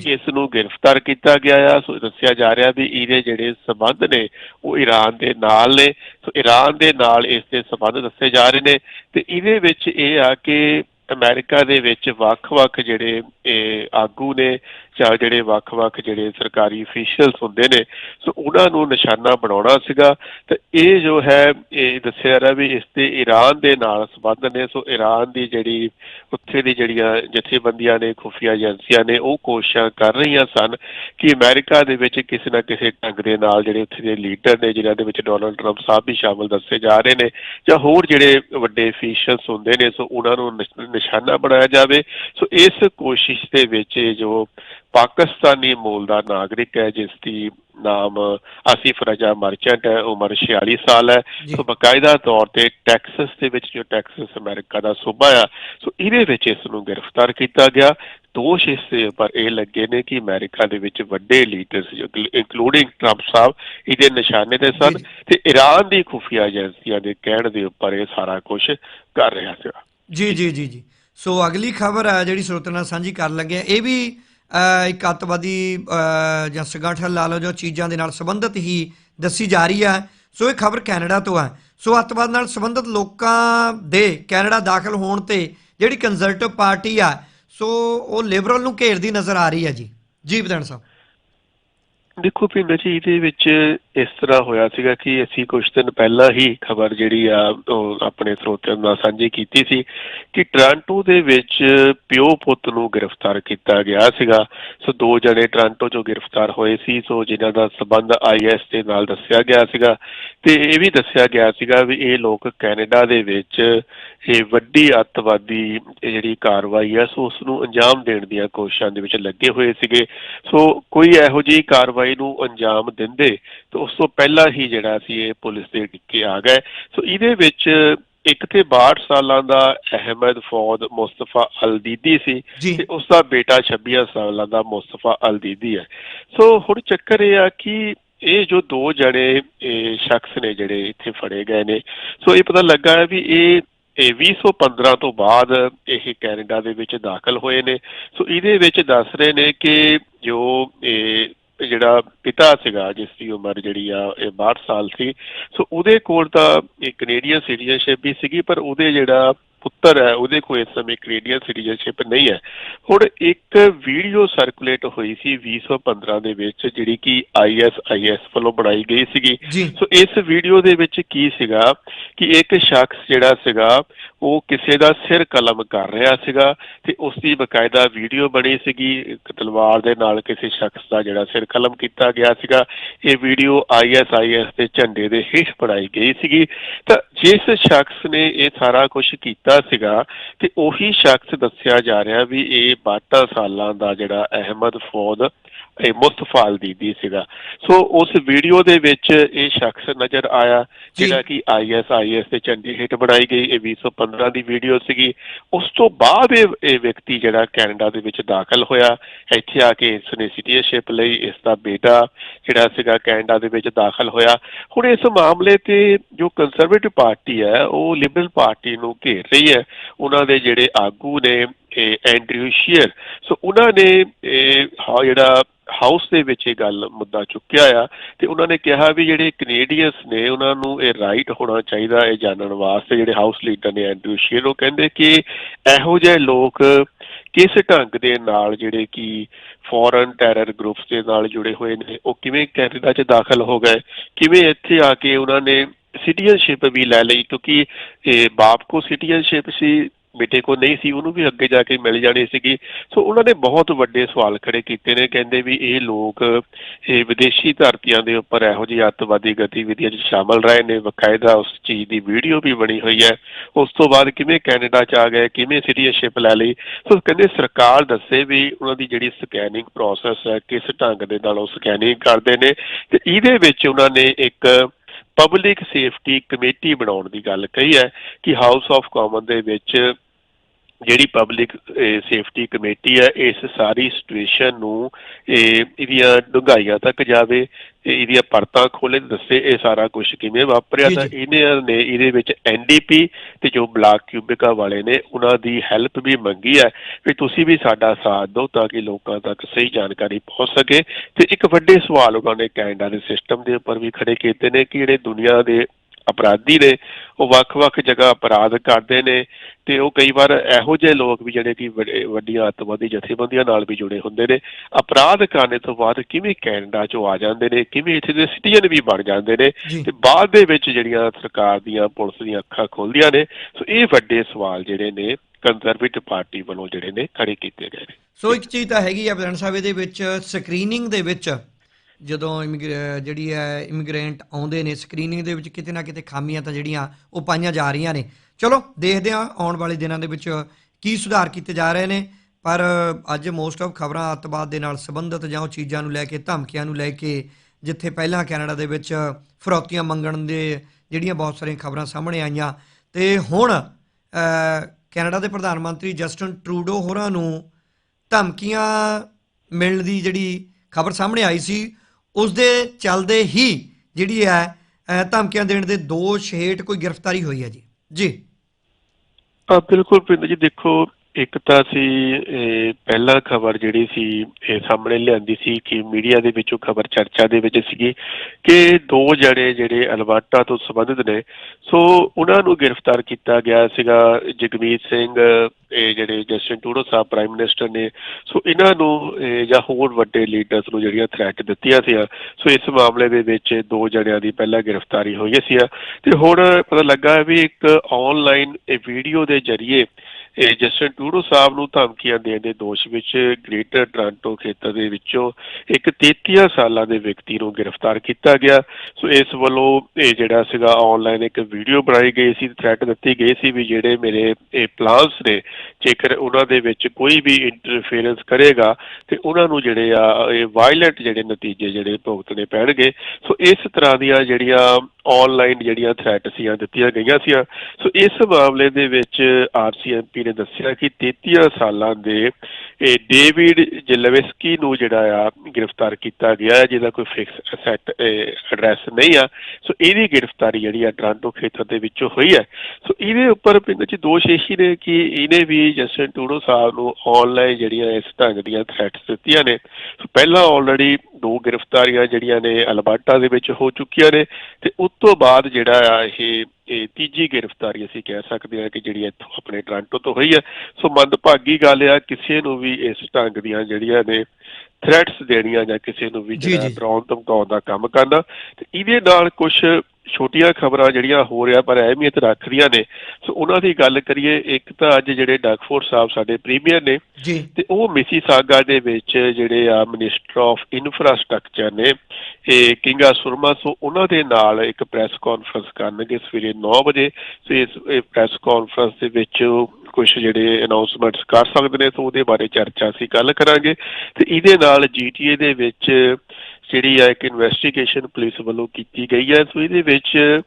[SPEAKER 2] ਇਸ ਨੂੰ ਗ੍ਰਿਫਤਾਰ ਕੀਤਾ ਗਿਆ ਆ। ਸੋ ਦੱਸਿਆ ਜਾ ਰਿਹਾ ਵੀ ਇਹਦੇ ਜਿਹੜੇ ਸਬੰਧ ਨੇ ਉਹ ਈਰਾਨ ਦੇ ਨਾਲ ਨੇ। ਸੋ ਈਰਾਨ ਦੇ ਨਾਲ ਇਸ ਦੇ ਸਬੰਧ ਦੱਸੇ ਜਾ ਰਹੇ ਨੇ। ਤੇ ਇਹਦੇ ਵਿੱਚ ਇਹ ਆ ਕਿ ਅਮਰੀਕਾ ਦੇ ਵਿੱਚ ਵੱਖ-ਵੱਖ ਜਿਹੜੇ ਇਹ ਆਗੂ ਨੇ ਜਾਂ ਜਿਹੜੇ ਵੱਖ-ਵੱਖ ਜਿਹੜੇ ਸਰਕਾਰੀ ਅਫੀਸ਼ੀਅਲਸ ਹੁੰਦੇ ਨੇ, ਸੋ ਉਹਨਾਂ ਨੂੰ ਨਿਸ਼ਾਨਾ ਬਣਾਉਣਾ ਸੀਗਾ। ਤੇ ਇਹ ਜੋ ਹੈ, ਇਹ ਦੱਸਿਆ ਰਿਹਾ ਵੀ ਇਸ ਦੇ ਈਰਾਨ ਦੇ ਨਾਲ ਸੰਬੰਧ ਨੇ। ਸੋ ਈਰਾਨ ਦੀ ਜਿਹੜੀ, ਉੱਥੇ ਦੀ ਜਿਹੜੀਆਂ ਜਥੇਬੰਦੀਆਂ ਨੇ, ਖੁਫੀਆ ਏਜੰਸੀਆਂ ਨੇ, ਉਹ ਕੋਸ਼ਿਸ਼ਾਂ ਕਰ ਰਹੀਆਂ ਸਨ ਕਿ ਅਮਰੀਕਾ ਦੇ ਵਿੱਚ ਕਿਸੇ ਨਾ ਕਿਸੇ ਢੰਗ ਦੇ ਨਾਲ ਜਿਹੜੇ ਉੱਥੇ ਦੇ ਲੀਡਰ ਨੇ, ਜਿਨ੍ਹਾਂ ਦੇ ਵਿੱਚ ਡੋਨਲਡ ਟਰੰਪ ਸਾਹਿਬ ਵੀ ਸ਼ਾਮਲ ਦੱਸੇ ਜਾ ਰਹੇ ਨੇ, ਜਾਂ ਹੋਰ ਜਿਹੜੇ ਵੱਡੇ ਅਫੀਸ਼ੀਅਲਸ ਹੁੰਦੇ ਨੇ, ਸੋ ਉਹਨਾਂ ਨੂੰ ਨਿਸ਼- ਨਿਸ਼ਾਨਾ ਬਣਾਇਆ ਜਾਵੇ। ਸੋ ਇਸ ਕੋਸ਼ਿਸ਼ ਦੇ ਵਿੱਚ ਇਹ ਜੋ ਪਾਕਿਸਤਾਨੀ ਮੂਲ ਦਾ ਨਾਗਰਿਕ ਹੈ ਜਿਸ ਦੀ ਨਾਮ ਆਸਿਫ ਰਜਾ ਮਰਚੈਂਟ ਹੈ ਉਮਰ 46 ਸਾਲ ਹੈ। ਸੋ ਬਕਾਇਦਾ ਤੌਰ ਤੇ ਟੈਕਸਸ ਦੇ ਵਿੱਚ ਜੋ ਟੈਕਸਸ ਅਮਰੀਕਾ ਦਾ ਸੂਬਾ ਆ ਸੋ ਇਹਦੇ ਵਿੱਚ ਇਸ ਨੂੰ ਗ੍ਰਿਫਤਾਰ ਕੀਤਾ ਗਿਆ ਦੋਸ਼ ਇਸ ਦੇ ਉੱਪਰ ਇਹ ਲੱਗੇ ਨੇ ਕਿ ਅਮਰੀਕਾ ਦੇ ਵਿੱਚ ਵੱਡੇ ਲੀਡਰਸ ਇਨਕਲੂਡਿੰਗ ਟਰੰਪ ਸਾਹਿਬ ਇਹਦੇ ਨਿਸ਼ਾਨੇ ਤੇ ਸਨ। ਤੇ ਈਰਾਨ ਦੀ ਖੁਫੀਆ ਏਜੰਸੀਆਂ ਦੇ ਕਹਿਣ ਦੇ ਉੱਪਰ ਇਹ ਸਾਰਾ ਕੁਝ ਕਰ ਰਿਹਾ ਸੀਗਾ
[SPEAKER 1] ਜੀ ਜੀ ਜੀ ਜੀ ਸੋ ਅਗਲੀ ਖਬਰ ਹੈ ਜਿਹੜੀ ਸਰੋਤਿਆਂ ਨਾਲ ਸਾਂਝੀ ਕਰਨ ਲੱਗੇ ਹਾਂ, ਇਹ ਵੀ ਇੱਕ ਅੱਤਵਾਦੀ ਜਾਂ ਸੰਗਠਨ ਲਾ ਲਓ ਜੋ ਚੀਜ਼ਾਂ ਦੇ ਨਾਲ ਸੰਬੰਧਿਤ ਹੀ ਦੱਸੀ ਜਾ ਰਹੀ ਹੈ। ਸੋ ਇਹ ਖਬਰ ਕੈਨੇਡਾ ਤੋਂ ਹੈ। ਸੋ ਅੱਤਵਾਦ ਨਾਲ ਸੰਬੰਧਿਤ ਲੋਕਾਂ ਦੇ ਕੈਨੇਡਾ ਦਾਖਲ ਹੋਣ ਤੇ ਜਿਹੜੀ ਕੰਜ਼ਰਵੇਟਿਵ ਪਾਰਟੀ ਆ, ਸੋ ਉਹ ਲਿਬਰਲ ਨੂੰ ਘੇਰਦੀ ਨਜ਼ਰ ਆ ਰਹੀ ਹੈ ਜੀ। ਜੀ ਵਿਧਾਨ ਸਾਹਿਬ।
[SPEAKER 2] ਦੇਖੋ ਪਿੰਡ ਜੀ, ਇਹਦੇ ਵਿੱਚ ਇਸ ਤਰ੍ਹਾਂ ਹੋਇਆ ਸੀਗਾ ਕਿ ਅਸੀਂ ਕੁਝ ਦਿਨ ਪਹਿਲਾਂ ਹੀ ਖਬਰ ਜਿਹੜੀ ਆ, ਉਹ ਆਪਣੇ ਸਰੋਤਿਆਂ ਨਾਲ ਸਾਂਝੀ ਕੀਤੀ ਸੀ ਕਿ ਟ੍ਰਾਂਟੋ ਦੇ ਵਿੱਚ ਪਿਓ ਪੁੱਤ ਨੂੰ ਗ੍ਰਿਫਤਾਰ ਕੀਤਾ ਗਿਆ ਸੀਗਾ। ਸੋ ਦੋ ਜਣੇ ਟ੍ਰਾਂਟੋ ਚੋਂ ਗ੍ਰਿਫਤਾਰ ਹੋਏ ਸੀ, ਸੋ ਜਿਨ੍ਹਾਂ ਦਾ ਸਬੰਧ ਆਈਐਸ ਦੇ ਨਾਲ ਦੱਸਿਆ ਗਿਆ ਸੀਗਾ। ਤੇ ਇਹ ਵੀ ਦੱਸਿਆ ਗਿਆ ਸੀਗਾ ਵੀ ਇਹ ਲੋਕ ਕੈਨੇਡਾ ਦੇ ਵਿੱਚ ਇਹ ਵੱਡੀ ਅੱਤਵਾਦੀ ਜਿਹੜੀ ਕਾਰਵਾਈ ਆ, ਸੋ ਉਸ ਨੂੰ ਅੰਜਾਮ ਦੇਣ ਦੀਆਂ ਕੋਸ਼ਿਸ਼ਾਂ ਦੇ ਵਿੱਚ ਲੱਗੇ ਹੋਏ ਸੀਗੇ। ਸੋ ਕੋਈ ਇਹੋ ਜਿਹੀ ਕਾਰਵਾਈ ਨੂੰ ਅੰਜਾਮ ਦਿੰਦੇ, ਤਾਂ ਉਸ ਤੋਂ ਪਹਿਲਾਂ ਹੀ ਜਿਹੜਾ ਸੀ ਇਹ ਪੁਲਿਸ ਦੇ ਟਿੱਕੇ ਆ ਗਏ। ਸੋ ਇਹਦੇ ਵਿੱਚ ਇੱਕ ਤੇ 62 ਸਾਲਾਂ ਦਾ ਅਹਿਮਦ ਫੌਦ ਮੁਸਤਫਾ ਅਲਦੀਦੀ ਸੀ ਤੇ ਉਸ ਦਾ ਬੇਟਾ 26 ਸਾਲਾਂ ਦਾ ਮੁਸਤਫਾ ਅਲਦੀਦੀ ਹੈ। ਸੋ ਹੁਣ ਚੱਕਰ ਇਹ ਆ ਕਿ ਇਹ ਜੋ ਦੋ ਇਹ ਸ਼ਖਸ ਨੇ ਜਿਹੜੇ ਇੱਥੇ ਫੜੇ ਗਏ ਨੇ ਸੋ ਇਹ ਪਤਾ ਲੱਗਾ ਹੈ ਵੀ ਇਹ ਇਹ 2015 ਤੋਂ ਬਾਅਦ ਇਹ ਕੈਨੇਡਾ ਦੇ ਵਿੱਚ ਦਾਖਲ ਹੋਏ ਨੇ। ਸੋ ਇਹਦੇ ਵਿੱਚ ਦੱਸ ਰਹੇ ਨੇ ਕਿ ਜੋ ਇਹ ਜਿਹੜਾ ਪਿਤਾ ਸੀਗਾ ਜਿਸ ਦੀ ਉਮਰ ਜਿਹੜੀ ਆ ਇਹ 62 ਸਾਲ ਸੀ। ਸੋ ਉਹਦੇ ਕੋਲ ਤਾਂ ਇਹ ਕੈਨੇਡੀਅਨ ਸਿਟੀਜ਼ਨਸ਼ਿਪ ਵੀ ਸੀਗੀ ਪਰ ਉਹਦੇ ਜਿਹੜਾ ਪੁੱਤਰ ਹੈ ਉਹਦੇ ਕੋਲ ਇਸ ਸਮੇਂ ਕੈਨੇਡੀਅਨ ਸਿਟੀਜ਼ਨਸ਼ਿਪ ਨਹੀਂ ਹੈ। ਹੁਣ ਇੱਕ ਵੀਡੀਓ ਸਰਕੂਲੇਟ ਹੋਈ ਸੀ 2015 ਦੇ ਵਿੱਚ ਜਿਹੜੀ ਕਿ ISIS ਵੱਲੋਂ ਬਣਾਈ ਗਈ ਸੀਗੀ। ਸੋ ਇਸ ਵੀਡੀਓ ਦੇ ਵਿੱਚ ਕੀ ਸੀਗਾ ਕਿ ਇੱਕ ਸ਼ਖਸ ਜਿਹੜਾ ਸੀਗਾ ਉਹ ਕਿਸੇ ਦਾ ਸਿਰ ਕਲਮ ਕਰ ਰਿਹਾ ਸੀਗਾ ਤੇ ਉਸ ਦੀ ਬਕਾਇਦਾ ਵੀਡੀਓ ਬਣੀ ਸੀਗੀ। ਤਲਵਾਰ ਦੇ ਨਾਲ ਕਿਸੇ ਸ਼ਖਸ ਦਾ ਜਿਹੜਾ ਸਿਰ ਕਲਮ ਕੀਤਾ ਗਿਆ ਸੀਗਾ। ਇਹ ਵੀਡੀਓ ISIS ਦੇ ਝੰਡੇ ਦੇ ਹੇਠ ਬਣਾਈ ਗਈ ਸੀਗੀ। ਤਾਂ ਜਿਸ ਸ਼ਖਸ ਨੇ ਇਹ ਸਾਰਾ ਕੁਝ ਕੀਤਾ ਸੀਗਾ ਤੇ ਉਹੀ ਸ਼ਖਸ ਦੱਸਿਆ ਜਾ ਰਿਹਾ ਵੀ ਇਹ 62 ਸਾਲਾਂ ਦਾ ਜਿਹੜਾ ਅਹਿਮਦ ਫੌਦ ਇਹ ਮੁਸਤਫਾ ਅਲਦੀਦੀ ਸੀਗਾ ਸੋ ਉਸ ਵੀਡੀਓ ਦੇ ਵਿੱਚ ਇਹ ਸ਼ਖਸ ਨਜ਼ਰ ਆਇਆ। ਜਿਹੜਾ ਕਿ ਆਈਐਸਆਈਐਸ ਦੇ ਝੰਡੇ ਹੇਠ ਬਣਾਈ ਗਈ। ਇਹ 2015 ਦੀ ਵੀਡੀਓ ਸੀਗੀ। ਉਸ ਤੋਂ ਬਾਅਦ ਇਹ ਵਿਅਕਤੀ ਜਿਹੜਾ ਕੈਨੇਡਾ ਦੇ ਵਿੱਚ ਦਾਖਲ ਹੋਇਆ। ਇੱਥੇ ਆ ਕੇ ਇਸ ਨੇ ਸਿਟੀਜ਼ਨਸ਼ਿਪ ਲਈ ਇਸ ਦਾ ਬੇਟਾ ਜਿਹੜਾ ਸੀਗਾ ਕੈਨੇਡਾ ਦੇ ਵਿੱਚ ਦਾਖਲ ਹੋਇਆ। ਹੁਣ ਇਸ ਮਾਮਲੇ ਤੇ ਜੋ ਕੰਜ਼ਰਵੇਟਿਵ ਪਾਰਟੀ ਹੈ ਉਹ ਲਿਬਰਲ ਪਾਰਟੀ ਨੂੰ ਘੇਰ ਰਹੀ ਹੈ। ਉਹਨਾਂ ਦੇ ਜਿਹੜੇ ਆਗੂ ਨੇ ਐਂਡਰਿਊ ਸ਼ੀਅਰ ਸੋ ਉਹਨਾਂ ਨੇ, ਇਹ ਜਿਹੜਾ ਹਾਊਸ ਦੇ ਵਿੱਚ ਇਹ ਗੱਲ ਮੁੱਦਾ ਚੁੱਕਿਆ ਆ ਤੇ ਉਹਨਾਂ ਨੇ ਕਿਹਾ ਵੀ ਜਿਹੜੇ ਕੈਨੇਡੀਅਨਸ ਨੇ, ਉਹਨਾਂ ਨੂੰ ਇਹ ਰਾਈਟ ਹੋਣਾ ਚਾਹੀਦਾ, ਇਹ ਜਾਣਨ ਵਾਸਤੇ ਜਿਹੜੇ ਹਾਊਸ ਲੀਡਰ ਨੇ ਐਂਡਰਿਊ ਸ਼ੀਅਰ ਉਹ ਕਹਿੰਦੇ ਕਿ ਇਹੋ ਜਿਹੇ ਲੋਕ ਕਿਸ ਢੰਗ ਦੇ ਨਾਲ ਜਿਹੜੇ ਕਿ ਫੋਰਨ ਟੈਰਰ ਗਰੁੱਪਸ ਦੇ ਨਾਲ ਜੁੜੇ ਹੋਏ ਨੇ, ਉਹ ਕਿਵੇਂ ਕੈਨੇਡਾ 'ਚ ਦਾਖਲ ਹੋ ਗਏ, ਕਿਵੇਂ ਇੱਥੇ ਆ ਕੇ ਉਹਨਾਂ ਨੇ ਸਿਟੀਜ਼ਨਸ਼ਿਪ ਵੀ ਲੈ ਲਈ, ਕਿਉਂਕਿ ਇਹ ਬਾਪ ਕੋ ਸਿਟੀਜ਼ਨਸ਼ਿਪ ਸੀ ਬੇਟੇ ਕੋ ਨਹੀਂ ਸੀ, ਉਹਨੂੰ ਵੀ ਅੱਗੇ ਜਾ ਕੇ ਮਿਲ ਜਾਣੀ ਸੀਗੀ। ਸੋ ਉਹਨਾਂ ਨੇ ਬਹੁਤ ਵੱਡੇ ਸਵਾਲ ਖੜੇ ਕੀਤੇ ਨੇ, ਕਹਿੰਦੇ ਵੀ ਇਹ ਲੋਕ, ਇਹ ਵਿਦੇਸ਼ੀ ਧਰਤੀਆਂ ਦੇ ਉੱਪਰ ਇਹੋ ਜਿਹੀ ਅੱਤਵਾਦੀ ਗਤੀਵਿਧੀਆਂ 'ਚ ਸ਼ਾਮਲ ਰਹੇ ਨੇ, ਬਕਾਇਦਾ ਉਸ ਚੀਜ਼ ਦੀ ਵੀਡੀਓ ਵੀ ਬਣੀ ਹੋਈ ਹੈ। ਉਸ ਤੋਂ ਬਾਅਦ ਕਿਵੇਂ ਕੈਨੇਡਾ 'ਚ ਆ ਗਏ, ਕਿਵੇਂ ਸਿਟੀਜ਼ਨਸ਼ਿਪ ਲੈ ਲਈ? ਸੋ ਕਹਿੰਦੇ ਸਰਕਾਰ ਦੱਸੇ ਵੀ ਉਹਨਾਂ ਦੀ ਜਿਹੜੀ ਸਕੈਨਿੰਗ ਪ੍ਰੋਸੈਸ ਹੈ, ਕਿਸ ਢੰਗ ਦੇ ਨਾਲ ਉਹ ਸਕੈਨਿੰਗ ਕਰਦੇ ਨੇ ਤੇ ਇਹਦੇ ਵਿੱਚ ਉਹਨਾਂ ਨੇ ਇੱਕ ਪਬਲਿਕ ਸੇਫਟੀ ਕਮੇਟੀ ਬਣਾਉਣ ਦੀ ਗੱਲ ਕਹੀ ਹੈ ਕਿ ਹਾਊਸ ਆਫ ਕਾਮਨ ਦੇ ਵਿੱਚ ਜਿਹੜੀ ਪਬਲਿਕ ਸੇਫਟੀ ਕਮੇਟੀ ਹੈ ਇਸ ਸਾਰੀ ਸਿਚੁਏਸ਼ਨ ਨੂੰ ਇਹ ਇਹਦੀਆਂ ਡੂੰਘਾਈਆਂ ਤੱਕ ਜਾਵੇ ਇਹਦੀਆਂ ਪਰਤਾਂ ਖੋਲੇ ਦੱਸੇ ਇਹ ਸਾਰਾ ਕੁਝ ਕਿਵੇਂ ਵਾਪਰਿਆ ਤਾਂ। ਇਹਨੇ ਨੇ ਇਹਦੇ ਵਿੱਚ ਐਨਡੀਪੀ ਤੇ ਜੋ ਬਲਾਕ ਕਿਊਬਿਕਾ ਵਾਲੇ ਨੇ ਉਹਨਾਂ ਦੀ ਹੈਲਪ ਵੀ ਮੰਗੀ ਹੈ ਵੀ ਤੁਸੀਂ ਵੀ ਸਾਡਾ ਸਾਥ ਦਿਓ ਤਾਂ ਕਿ ਲੋਕਾਂ ਤੱਕ ਸਹੀ ਜਾਣਕਾਰੀ ਪਹੁੰਚ ਸਕੇ ਤੇ ਇੱਕ ਵੱਡੇ ਸਵਾਲ ਉਹਨਾਂ ਨੇ ਕੈਨੇਡਾ ਦੇ ਸਿਸਟਮ ਦੇ ਉੱਪਰ ਵੀ ਖੜੇ ਕੀਤੇ ਨੇ ਕਿ ਜਿਹੜੇ ਦੁਨੀਆ ਦੇ ਅਪਰਾਧੀ ਨੇ ਉਹ ਵੱਖ-ਵੱਖ ਜਗ੍ਹਾ ਅਪਰਾਧ ਕਰਦੇ ਨੇ ਤੇ ਉਹ ਕਈ ਵਾਰ ਇਹੋ ਜਿਹੇ ਲੋਕ ਵੀ ਜਿਹੜੇ ਕਿ ਵੱਡੇ- ਵੱਡੀਆਂ ਅੱਤਵਾਦੀ ਜਥੇਬੰਦੀਆਂ ਨਾਲ ਵੀ ਜੁੜੇ ਹੁੰਦੇ ਨੇ। ਅਪਰਾਧ ਕਰਨੇ ਤੋਂ ਬਾਅਦ ਕਿਵੇਂ ਕੈਨੇਡਾ 'ਚੋਂ ਆ ਜਾਂਦੇ ਨੇ ਕਿਵੇਂ ਇੱਥੇ ਦੇ ਸਿਟੀਜ਼ਨ ਵੀ ਬਣ ਜਾਂਦੇ ਨੇ ਤੇ ਬਾਅਦ ਦੇ ਵਿੱਚ ਜਿਹੜੀਆਂ ਸਰਕਾਰ ਦੀਆਂ ਪੁਲਿਸ ਦੀਆਂ ਅੱਖਾਂ ਖੋਲਦੀਆਂ ਨੇ ਸੋ ਇਹ ਵੱਡੇ ਸਵਾਲ ਜਿਹੜੇ ਨੇ ਕੰਜ਼ਰਵੇਟਿਵ ਪਾਰਟੀ ਵੱਲੋਂ ਜਿਹੜੇ ਨੇ ਖੜੇ ਕੀਤੇ ਗਏ ਨੇ।
[SPEAKER 1] ਸੋ ਇੱਕ ਚੀਜ਼ ਤਾਂ ਹੈਗੀ ਆ ਪ੍ਰਧਾਨ ਸਾਹਿਬ ਇਹਦੇ ਵਿੱਚ ਸਕਰੀਨਿੰਗ ਦੇ ਵਿੱਚ ਜਦੋਂ ਇਮੀਗ੍ਰੇ- ਜਿਹੜੀ ਹੈ ਇਮੀਗ੍ਰੈਂਟ ਆਉਂਦੇ ਨੇ ਸਕਰੀਨਿੰਗ ਦੇ ਵਿੱਚ ਕਿਤੇ ਨਾ ਕਿਤੇ ਖਾਮੀਆਂ ਤਾਂ ਜਿਹੜੀਆਂ ਉਹ ਪਾਈਆਂ ਜਾ ਰਹੀਆਂ ਨੇ। ਚਲੋ, ਦੇਖਦੇ ਹਾਂ ਆਉਣ ਵਾਲੇ ਦਿਨਾਂ ਦੇ ਵਿੱਚ ਕੀ ਸੁਧਾਰ ਕੀਤੇ ਜਾ ਰਹੇ ਨੇ। ਪਰ ਅੱਜ ਮੋਸਟ ਆਫ ਖਬਰਾਂ ਅੱਤਵਾਦ ਦੇ ਨਾਲ ਸੰਬੰਧਿਤ ਜਾਂ ਉਹ ਚੀਜ਼ਾਂ ਨੂੰ ਲੈ ਕੇ, ਧਮਕੀਆਂ ਨੂੰ ਲੈ ਕੇ, ਜਿੱਥੇ ਪਹਿਲਾਂ ਕੈਨੇਡਾ ਦੇ ਵਿੱਚ ਫਰੋਤੀਆਂ ਮੰਗਣ ਦੇ ਜਿਹੜੀਆਂ ਬਹੁਤ ਸਾਰੀਆਂ ਖਬਰਾਂ ਸਾਹਮਣੇ ਆਈਆਂ। ਤੇ ਹੁਣ ਕੈਨੇਡਾ ਦੇ ਪ੍ਰਧਾਨ ਮੰਤਰੀ ਜਸਟਨ ਟਰੂਡੋ ਹੋਰਾਂ ਨੂੰ ਧਮਕੀਆਂ ਮਿਲਣ ਦੀ ਜਿਹੜੀ ਖਬਰ ਸਾਹਮਣੇ ਆਈ ਸੀ ਉਸ ਦੇ ਚੱਲਦੇ ਹੀ ਜਿਹੜੀ ਹੈ ਧਮਕੀਆਂ ਦੇਣ ਦੇ ਦੋਸ਼ ਹੇਠ ਕੋਈ ਗ੍ਰਿਫਤਾਰੀ ਹੋਈ ਹੈ ਜੀ। ਜੀ।
[SPEAKER 2] ਆ ਬਿਲਕੁਲ ਪਿੰਡ ਜੀ ਦੇਖੋ, ਇੱਕ ਤਾਂ ਸੀ ਇਹ ਪਹਿਲਾ ਖਬਰ ਜਿਹੜੀ ਸੀ, ਇਹ ਸਾਹਮਣੇ ਲਿਆਂਦੀ ਸੀ ਕਿ ਮੀਡੀਆ ਦੇ ਵਿੱਚੋਂ ਖਬਰ ਚਰਚਾ ਦੇ ਵਿੱਚ ਸੀਗੀ ਕਿ ਦੋ ਜਣੇ ਜਿਹੜੇ ਅਲਬਰਟਾ ਤੋਂ ਸੰਬੰਧਿਤ ਨੇ, ਸੋ ਉਹਨਾਂ ਨੂੰ ਗ੍ਰਿਫਤਾਰ ਕੀਤਾ ਗਿਆ ਸੀਗਾ ਜਗਮੀਤ ਸਿੰਘ ਜਿਹੜੇ ਜਸਟਿਨ ਟੂਡੋ ਸਾਹਿਬ ਪ੍ਰਾਈਮ ਮਿਨਿਸਟਰ ਨੇ, ਸੋ ਇਹਨਾਂ ਨੂੰ, ਇਹ ਜਾਂ ਹੋਰ ਵੱਡੇ ਲੀਡਰਸ ਨੂੰ ਜਿਹੜੀਆਂ ਥ੍ਰੈਟ ਦਿੱਤੀਆਂ ਸੀ ਸੋ ਇਸ ਮਾਮਲੇ ਦੇ ਵਿੱਚ ਦੋ ਜਣਿਆਂ ਦੀ ਪਹਿਲਾਂ ਗ੍ਰਿਫਤਾਰੀ ਹੋਈ ਸੀ ਤੇ ਹੁਣ ਪਤਾ ਲੱਗਾ ਵੀ ਇੱਕ ਆਨਲਾਈਨ ਇਹ ਵੀਡੀਓ ਦੇ ਜ਼ਰੀਏ ਇਹ ਜਸਟਿਨ ਟੂਡੋ ਸਾਹਿਬ ਨੂੰ ਧਮਕੀਆਂ ਦੇਣ ਦੇ ਦੋਸ਼ ਵਿੱਚ ਗ੍ਰੇਟਰ ਟੋਰਾਂਟੋ ਖੇਤਰ ਦੇ ਵਿੱਚੋਂ ਇੱਕ 33 ਸਾਲਾਂ ਦੇ ਵਿਅਕਤੀ ਨੂੰ ਗ੍ਰਿਫਤਾਰ ਕੀਤਾ ਗਿਆ। ਸੋ ਇਸ ਵੱਲੋਂ ਇਹ ਜਿਹੜਾ ਸੀਗਾ ਆਨਲਾਈਨ ਇੱਕ ਵੀਡੀਓ ਬਣਾਈ ਗਈ ਸੀ ਥ੍ਰੈਟ ਦਿੱਤੀ ਗਈ ਸੀ ਵੀ ਜਿਹੜੇ ਮੇਰੇ ਇਹ ਪਲਾਨਸ ਨੇ, ਜੇਕਰ ਉਹਨਾਂ ਦੇ ਵਿੱਚ ਕੋਈ ਵੀ ਇੰਟਰਫੇਰੈਂਸ ਕਰੇਗਾ ਤੇ ਉਹਨਾਂ ਨੂੰ ਜਿਹੜੇ ਆ, ਇਹ ਵਾਇਲੈਂਟ ਜਿਹੜੇ ਨਤੀਜੇ ਜਿਹੜੇ ਭੁਗਤਣੇ ਪੈਣਗੇ। ਸੋ ਇਸ ਤਰ੍ਹਾਂ ਦੀਆਂ ਜਿਹੜੀਆਂ ਆਨਲਾਈਨ ਜਿਹੜੀਆਂ ਥ੍ਰੈਟ ਸੀਆਂ, ਦਿੱਤੀਆਂ ਗਈਆਂ ਸੀਆਂ। ਸੋ ਇਸ ਮਾਮਲੇ ਦੇ ਵਿੱਚ ਆਰਸੀਐਮਪੀ ਨੇ ਦੱਸਿਆ ਕਿ 33 ਸਾਲਾਂ ਦੇ ਇਹ ਡੇਵਿਡ ਜਲਵਿਸਕੀ ਨੂੰ ਜਿਹੜਾ ਆ, ਗ੍ਰਿਫਤਾਰ ਕੀਤਾ ਗਿਆ ਜਿਹਦਾ ਕੋਈ ਫਿਕਸ ਅਸੈਟ ਐਡਰੈਸ ਨਹੀਂ ਆ। ਸੋ ਇਹਦੀ ਗ੍ਰਿਫਤਾਰੀ ਜਿਹੜੀ ਆ ਟ੍ਰਾਂਟੋ ਖੇਤਰ ਦੇ ਵਿੱਚੋਂ ਹੋਈ ਹੈ। ਸੋ ਇਹਦੇ ਉੱਪਰ ਪਿੰਡ 'ਚ ਦੋਸ਼ ਇਹੀ ਨੇ ਕਿ ਇਹਨੇ ਵੀ ਜਸਟਿਨ ਟੂਡੋ ਸਾਹਿਬ ਨੂੰ ਆਨਲਾਈਨ ਜਿਹੜੀਆਂ ਇਸ ਢੰਗ ਦੀਆਂ ਥ੍ਰੈਟਸ ਦਿੱਤੀਆਂ ਨੇ। ਸੋ ਪਹਿਲਾਂ ਆਲਰੇਡੀ ਦੋ ਗ੍ਰਿਫਤਾਰੀਆਂ ਜਿਹੜੀਆਂ ਨੇ ਅਲਬਰਟਾ ਦੇ ਵਿੱਚ ਹੋ ਚੁੱਕੀਆਂ ਨੇ ਤੇ ਤੋਂ ਬਾਅਦ ਜਿਹੜਾ ਆ ਇਹ ਇਹ ਤੀਜੀ ਗ੍ਰਿਫਤਾਰੀ ਅਸੀਂ ਕਹਿ ਸਕਦੇ ਹਾਂ ਕਿ ਜਿਹੜੀ ਇੱਥੋਂ ਆਪਣੇ ਟ੍ਰਾਂਟੋ ਤੋਂ ਹੋਈ ਹੈ ਸੋ ਮੰਦਭਾਗੀ ਗੱਲ ਆ ਕਿਸੇ ਨੂੰ ਵੀ ਇਸ ਢੰਗ ਦੀਆਂ ਜਿਹੜੀਆਂ ਨੇ ਥ੍ਰੈਟਸ ਦੇਣੀਆਂ ਜਾਂ ਕਿਸੇ ਨੂੰ ਵੀ ਜਿਹੜਾ। ਡਰਾਉਣ ਧਮਕਾਉਣ ਦਾ ਕੰਮ ਕਰਨਾ ਤੇ ਇਹਦੇ ਨਾਲ ਕੁਝ ਛੋਟੀਆਂ ਖਬਰਾਂ ਜਿਹੜੀਆਂ ਹੋ ਰਿਹਾ ਪਰ ਅਹਿਮੀਅਤ ਰੱਖਦੀਆਂ ਨੇ। ਸੋ ਉਹਨਾਂ ਦੀ ਗੱਲ ਕਰੀਏ ਇੱਕ ਤਾਂ ਅੱਜ ਜਿਹੜੇ ਡਗਫੋਰਡ ਸਾਹਿਬ ਸਾਡੇ ਪ੍ਰੀਮੀਅਰ ਨੇ ਤੇ ਉਹ ਮਿਸੀਸਾਗਾ ਦੇ ਵਿੱਚ ਜਿਹੜੇ ਆ ਮਿਨਿਸਟਰ ਆਫ ਇਨਫਰਾਸਟ੍ਰਕਚਰ ਨੇ ਇਹ ਕਿੰਗਾ ਸੁਰਮਾ ਸੋ ਉਹਨਾਂ ਦੇ ਨਾਲ ਇੱਕ ਪ੍ਰੈਸ ਕਾਨਫਰੰਸ ਕਰਨਗੇ ਸਵੇਰੇ 9 ਵਜੇ। ਸੋ ਇਸ ਪ੍ਰੈਸ ਕਾਨਫਰੰਸ ਦੇ ਵਿੱਚ ਕੁਝ ਜਿਹੜੇ ਅਨਾਉਂਸਮੈਂਟਸ ਕਰ ਸਕਦੇ ਨੇ ਸੋ ਉਹਦੇ ਬਾਰੇ ਚਰਚਾ ਅਸੀਂ ਕੱਲ ਕਰਾਂਗੇ। ਤੇ ਇਹਦੇ ਨਾਲ ਜੀਟੀਏ ਦੇ ਵਿੱਚ ਜਿਹੜੀ ਆ ਇੱਕ ਇਨਵੈਸਟੀਗੇਸ਼ਨ ਪੁਲਿਸ ਵੱਲੋਂ ਕੀਤੀ ਗਈ ਹੈ। ਸੋ ਇਹਦੇ ਵਿੱਚ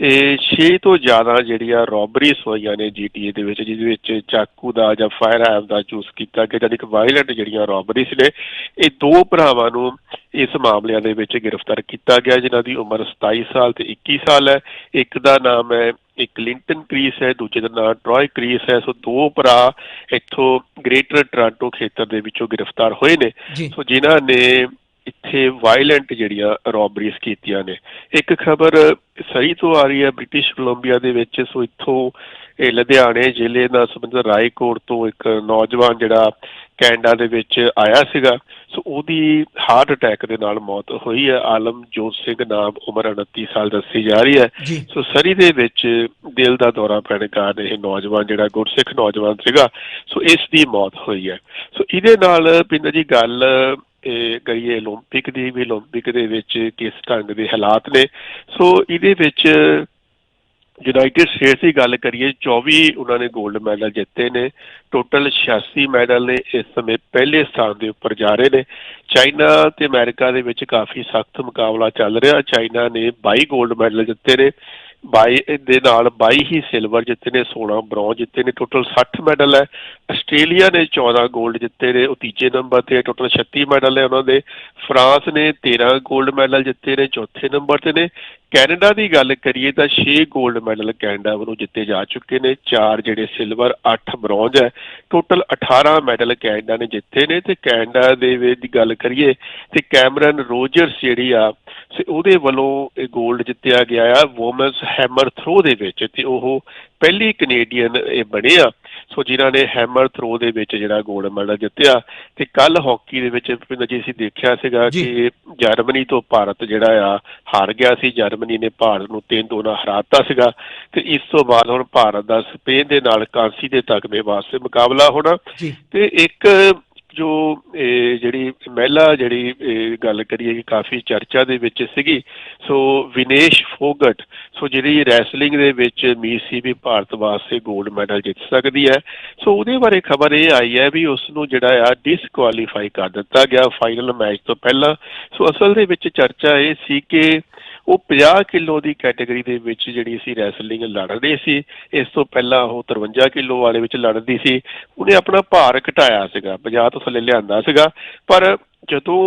[SPEAKER 2] ਇਹ 6 ਤੋਂ ਜ਼ਿਆਦਾ ਜਿਹੜੀਆਂ ਰੋਬਰੀਜ਼ ਹੋਈਆਂ ਨੇ ਜੀਟੀਏ ਦੇ ਵਿੱਚ ਜਿਹਦੇ ਵਿੱਚ ਚਾਕੂ ਦਾ ਜਾਂ ਫਾਇਰ ਆਰਮ ਦਾ ਯੂਜ਼ ਕੀਤਾ ਗਿਆ ਜਾਨੀ ਕਿ ਵਾਇਲੈਂਟ ਜਿਹੜੀਆਂ ਰੋਬਰੀਜ਼ ਨੇ ਇਹ ਦੋ ਭਰਾਵਾਂ ਨੂੰ ਇਸ ਮਾਮਲਿਆਂ ਦੇ ਵਿੱਚ ਗ੍ਰਿਫਤਾਰ ਕੀਤਾ ਗਿਆ ਜਿਨ੍ਹਾਂ ਦੀ ਉਮਰ 27 ਸਾਲ ਤੇ 21 ਸਾਲ ਹੈ। ਇੱਕ ਦਾ ਨਾਮ ਹੈ ਇੱਕ ਲਿੰਟਨ ਕ੍ਰੀਸ ਹੈ ਦੂਜੇ ਦਾ ਨਾਮ ਟ੍ਰੋਏ ਕ੍ਰੀਸ ਹੈ। ਸੋ ਦੋ ਭਰਾ ਇੱਥੋਂ ਗ੍ਰੇਟਰ ਟੋਰਾਂਟੋ ਖੇਤਰ ਦੇ ਵਿੱਚੋਂ ਗ੍ਰਿਫਤਾਰ ਹੋਏ ਨੇ। ਸੋ ਜਿਨ੍ਹਾਂ ਨੇ ਇੱਥੇ ਵਾਇਲੈਂਟ ਜਿਹੜੀਆਂ ਰੋਬਰੀਜ਼ ਕੀਤੀਆਂ ਨੇ। ਇੱਕ ਖਬਰ ਸਰੀ ਤੋਂ ਆ ਰਹੀ ਹੈ ਬ੍ਰਿਟਿਸ਼ ਕੋਲੰਬੀਆ ਦੇ ਵਿੱਚ। ਸੋ ਇੱਥੋਂ ਇਹ ਲੁਧਿਆਣੇ ਜ਼ਿਲ੍ਹੇ ਦਾ ਸੰਬੰਧਿਤ ਰਾਏਕੋਟ ਤੋਂ ਇੱਕ ਨੌਜਵਾਨ ਜਿਹੜਾ ਕੈਨੇਡਾ ਦੇ ਵਿੱਚ ਆਇਆ ਸੀਗਾ। ਸੋ ਉਹਦੀ ਹਾਰਟ ਅਟੈਕ ਦੇ ਨਾਲ ਮੌਤ ਹੋਈ ਹੈ। ਆਲਮਜੋਤ ਸਿੰਘ ਨਾਮ ਉਮਰ 29 ਸਾਲ ਦੱਸੀ ਜਾ ਰਹੀ ਹੈ। ਸੋ ਸਰੀ ਦੇ ਵਿੱਚ ਦਿਲ ਦਾ ਦੌਰਾ ਪੈਣ ਕਾਰਨ ਇਹ ਨੌਜਵਾਨ ਜਿਹੜਾ ਗੁਰਸਿੱਖ ਨੌਜਵਾਨ ਸੀਗਾ ਸੋ ਇਸ ਦੀ ਮੌਤ ਹੋਈ ਹੈ। ਸੋ ਇਹਦੇ ਨਾਲ ਪਿੰਡ ਜੀ ਗੱਲ ਇਹ ਕਰੀਏ ਓਲੰਪਿਕ ਦੀ ਵੀ ਓਲੰਪਿਕ ਦੇ ਵਿੱਚ ਕਿਸ ਢੰਗ ਦੇ ਹਾਲਾਤ ਨੇ। ਸੋ ਇਹਦੇ ਵਿੱਚ ਯੂਨਾਈਟਿਡ ਸਟੇਟਸ ਦੀ ਗੱਲ ਕਰੀਏ 24 ਉਹਨਾਂ ਨੇ 골ਡ ਮੈਡਲ ਜਿੱਤੇ ਨੇ। ਟੋਟਲ 86 ਮੈਡਲ ਨੇ, ਇਸ ਸਮੇਂ ਪਹਿਲੇ ਸਥਾਨ ਦੇ ਉੱਪਰ ਜਾ ਰਹੇ ਨੇ। ਚਾਈਨਾ ਤੇ ਅਮਰੀਕਾ ਦੇ ਵਿੱਚ ਕਾਫੀ ਸਖਤ ਮੁਕਾਬਲਾ ਚੱਲ ਰਿਹਾ। ਚਾਈਨਾ ਨੇ 22 골ਡ ਮੈਡਲ ਜਿੱਤੇ ਨੇ। 22 ਦੇ ਨਾਲ 22 ਹੀ ਸਿਲਵਰ ਜਿੱਤੇ ਨੇ 16 ਬ੍ਰੌਂਜ ਜਿੱਤੇ ਨੇ ਟੋਟਲ 60 ਮੈਡਲ ਹੈ। ਆਸਟ੍ਰੇਲੀਆ ਨੇ 14 골ਡ ਜਿੱਤੇ ਨੇ, ਉਹ ਤੀਜੇ ਨੰਬਰ ਤੇ ਟੋਟਲ 36 ਮੈਡਲ ਹੈ ਉਹਨਾਂ ਦੇ। ਫਰਾਂਸ ਨੇ 13 골ਡ ਮੈਡਲ ਜਿੱਤੇ ਨੇ, ਚੌਥੇ ਨੰਬਰ ਤੇ ਨੇ। ਕੈਨੇਡਾ ਦੀ ਗੱਲ ਕਰੀਏ ਤਾਂ 6 골ਡ ਮੈਡਲ ਕੈਨੇਡਾ ਵੱਲੋਂ ਜਿੱਤੇ ਜਾ ਚੁੱਕੇ ਨੇ। 4 ਜਿਹੜੇ ਸਿਲਵਰ 8 ਬ੍ਰੌਂਜ ਹੈ। ਟੋਟਲ 18 ਮੈਡਲ ਕੈਨੇਡਾ ਨੇ ਜਿੱਤੇ ਨੇ। ਤੇ ਕੈਨੇਡਾ ਦੇ ਵਿੱਚ ਦੀ ਗੱਲ ਕਰੀਏ ਤੇ ਕੈਮਰਨ ਰੋਜਰਸ ਜਿਹੜੀ ਆ ਉਹਦੇ ਵੱਲੋਂ ਇਹ 골ਡ ਜਿੱਤਿਆ ਗਿਆ ਆ। ਔਮਨਸ ਹੈਮਰ ਥਰੋ ਦੇ ਵਿੱਚ ਤੇ ਉਹ ਪਹਿਲੀ ਕੈਨੇਡੀਅਨ ਇਹ ਬਣੇ ਆ। ਸੋ ਜਿਨ੍ਹਾਂ ਨੇ ਹੈਮਰ ਥਰੋ ਦੇ ਵਿੱਚ ਜਿਹੜਾ 골ਡ ਮੈਡਲ ਜਿੱਤਿਆ ਤੇ ਕੱਲ ਹਾਕੀ ਦੇ ਵਿੱਚ ਜੀ ਅਸੀਂ ਦੇਖਿਆ ਸੀਗਾ। ਕਿ ਜਰਮਨੀ ਤੋਂ ਭਾਰਤ ਜਿਹੜਾ ਆ ਹਾਰ ਗਿਆ ਸੀ। ਜਰਮਨੀ ਨੇ ਭਾਰਤ ਨੂੰ 3-2 ਨਾਲ ਹਰਾਤਾ ਸੀਗਾ ਤੇ ਇਸ ਤੋਂ ਬਾਅਦ ਹੁਣ ਭਾਰਤ ਦਾ ਸਪੇਨ ਦੇ ਨਾਲ ਕਾਂਸੀ ਦੇ ਤਗਮੇ ਵਾਸਤੇ ਮੁਕਾਬਲਾ ਹੋਣਾ ਤੇ ਇੱਕ ਜੋ ਇਹ ਜਿਹੜੀ ਮਹਿਲਾ ਜਿਹੜੀ ਗੱਲ ਕਰੀਏ ਕਿ ਕਾਫੀ ਚਰਚਾ ਦੇ ਵਿੱਚ ਸੀਗੀ, ਸੋ ਵਿਨੇਸ਼ ਫੋਗਟ, ਸੋ ਜਿਹੜੀ ਰੈਸਲਿੰਗ ਦੇ ਵਿੱਚ ਮੀਤ ਸੀ ਵੀ ਭਾਰਤ ਵਾਸਤੇ 골ਡ ਮੈਡਲ ਜਿੱਤ ਸਕਦੀ ਹੈ। ਸੋ ਉਹਦੇ ਬਾਰੇ ਖਬਰ ਇਹ ਆਈ ਹੈ ਵੀ ਉਸ ਨੂੰ ਜਿਹੜਾ ਆ ਡਿਸਕੁਆਲੀਫਾਈ ਕਰ ਦਿੱਤਾ ਗਿਆ ਫਾਈਨਲ ਮੈਚ ਤੋਂ ਪਹਿਲਾਂ। ਸੋ ਅਸਲ ਦੇ ਵਿੱਚ ਚਰਚਾ ਇਹ ਸੀ ਕਿ ਉਹ 50 ਕਿਲੋ ਦੀ ਕੈਟਾਗਰੀ ਦੇ ਵਿੱਚ ਜਿਹੜੀ ਸੀ ਰੈਸਲਿੰਗ ਲੜ ਰਹੀ ਸੀ ਇਸ ਤੋਂ ਪਹਿਲਾਂ ਉਹ 53 ਕਿਲੋ ਵਾਲੇ ਵਿੱਚ ਲੜਦੀ ਸੀ ਉਹਨੇ ਆਪਣਾ ਭਾਰ ਘਟਾਇਆ ਸੀਗਾ 50 ਤੋਂ ਥੱਲੇ ਲਿਆਂਦਾ ਸੀਗਾ ਪਰ ਜਦੋਂ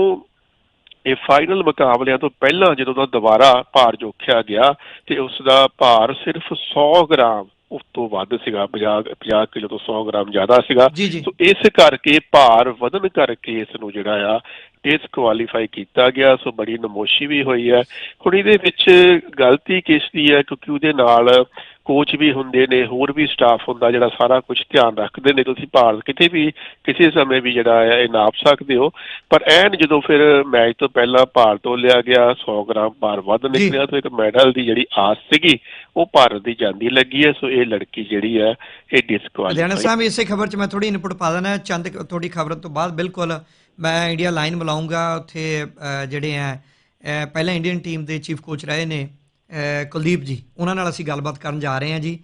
[SPEAKER 2] ਇਹ ਫਾਈਨਲ ਮੁਕਾਬਲਿਆਂ ਤੋਂ ਪਹਿਲਾਂ ਜਦੋਂ ਦਾ ਦੁਬਾਰਾ ਭਾਰ ਜੋਖਿਆ ਗਿਆ ਤੇ ਉਸ ਦਾ ਭਾਰ ਸਿਰਫ 100 ਗ੍ਰਾਮ ਉਸ ਤੋਂ ਵੱਧ ਸੀਗਾ 50 50 ਕਿਲੋ ਤੋਂ 100 ਗ੍ਰਾਮ ਜ਼ਿਆਦਾ ਸੀਗਾ ਸੋ ਇਸ ਕਰਕੇ ਭਾਰ ਵਧਣ ਕਰਕੇ ਇਸ ਨੂੰ ਜਿਹੜਾ ਆ ਡਿਸਕੁਆਲੀਫਾਈ ਕੀਤਾ ਗਿਆ ਸੋ ਬੜੀ ਨਮੋਸ਼ੀ ਵੀ ਹੋਈ ਹੈ ਹੁਣ ਇਹਦੇ ਵਿੱਚ ਗਲਤੀ ਕਿਸ ਦੀ ਹੈ ਕਿਉਂਕਿ ਉਹਦੇ ਨਾਲ ਕੋਚ ਵੀ ਹੁੰਦੇ ਨੇ ਹੋਰ ਵੀ ਸਟਾਫ ਹੁੰਦਾ ਜਿਹੜਾ ਸਾਰਾ ਕੁਝ ਧਿਆਨ ਰੱਖਦੇ ਨੇ ਤੁਸੀਂ ਭਾਰਤ ਕਿਤੇ ਵੀ ਕਿਸੇ ਸਮੇਂ ਵੀ ਜਿਹੜਾ ਹੈ ਇਹ ਨਾਪ ਸਕਦੇ ਹੋ ਪਰ ਐਨ ਜਦੋਂ ਫਿਰ ਮੈਚ ਤੋਂ ਪਹਿਲਾਂ ਭਾਰ ਤੋਂ ਲਿਆ ਗਿਆ 100 ਗ੍ਰਾਮ ਭਾਰ ਵੱਧ। ਨਿਕਲਿਆ ਤਾਂ ਇੱਕ ਮੈਡਲ ਦੀ ਜਿਹੜੀ ਆਸ ਸੀਗੀ ਉਹ ਭਾਰਤ ਦੀ ਜਾਂਦੀ ਲੱਗੀ ਹੈ ਸੋ ਇਹ ਲੜਕੀ ਜਿਹੜੀ ਹੈ ਇਹ
[SPEAKER 1] ਲੁਧਿਆਣਾ
[SPEAKER 2] ਡਿਸਕੁਆਲੀਫਾਈ
[SPEAKER 1] ਸਾਹਿਬ ਇਸੇ ਖਬਰ 'ਚ ਮੈਂ ਥੋੜੀ ਇਨਪੁਟ ਪਾ ਦੇਣਾ। ਚੰਦ ਤੁਹਾਡੀ ਖਬਰ ਤੋਂ ਬਾਅਦ ਬਿਲਕੁਲ ਮੈਂ ਇੰਡੀਆ ਲਾਈਨ ਬੁਲਾਉਂਗਾ ਉੱਥੇ ਜਿਹੜੇ ਆ ਪਹਿਲਾਂ ਇੰਡੀਅਨ ਟੀਮ ਦੇ ਚੀਫ ਕੋਚ ਰਹੇ ਨੇ ਕੁਲਦੀਪ ਜੀ। ਉਹਨਾਂ ਨਾਲ ਅਸੀਂ ਗੱਲਬਾਤ ਕਰਨ ਜਾ ਰਹੇ ਹਾਂ ਜੀ।